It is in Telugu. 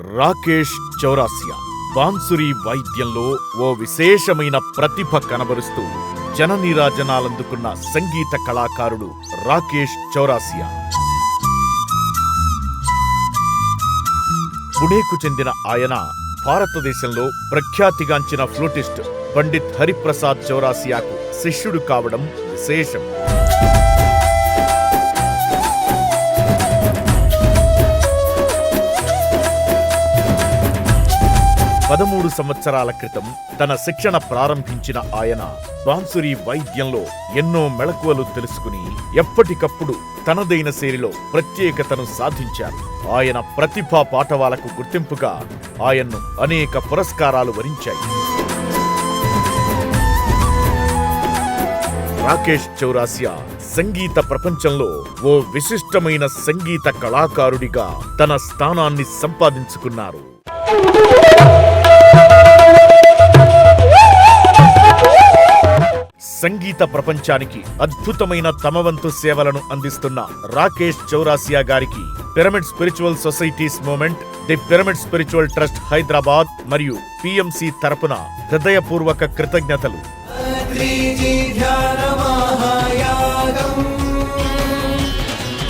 రాకేష్ చౌరాసియా. బాన్సురి వాయిద్యంలో ఓ విశేషమైన ప్రతిభ కనబరుస్తూ జననీరాజనాలందుకున్న సంగీత కళాకారుడు రాకేష్ చౌరాసియా. పుణేకు చెందిన ఆయన భారతదేశంలో ప్రఖ్యాతిగాంచిన ఫ్లూటిస్ట్ పండిత్ హరిప్రసాద్ చౌరాసియాకు శిష్యుడు కావడం విశేషం. పదమూడు సంవత్సరాల క్రితం తన శిక్షణ ప్రారంభించిన ఆయన బాన్సురి వైద్యంలో ఎన్నో మెళకువలు తెలుసుకుని ఎప్పటికప్పుడు తనదైన శైలిలో ప్రత్యేకతను సాధించారు. ఆయన ప్రతిభా పాఠవాలకు గుర్తింపుగా ఆయన్ను అనేక పురస్కారాలు వరించాయి. రాకేష్ చౌరాసియా సంగీత ప్రపంచంలో ఓ విశిష్టమైన సంగీత కళాకారుడిగా తన స్థానాన్ని సంపాదించుకున్నారు. సంగీత ప్రపంచానికి అద్భుతమైన తమ వంతు సేవలను అందిస్తున్న రాకేష్ చౌరాసియా గారికి pyramid spiritual societies movement the pyramid spiritual trust Hyderabad మరియు పిఎంసి తరపున హృదయపూర్వక కృతజ్ఞతలు.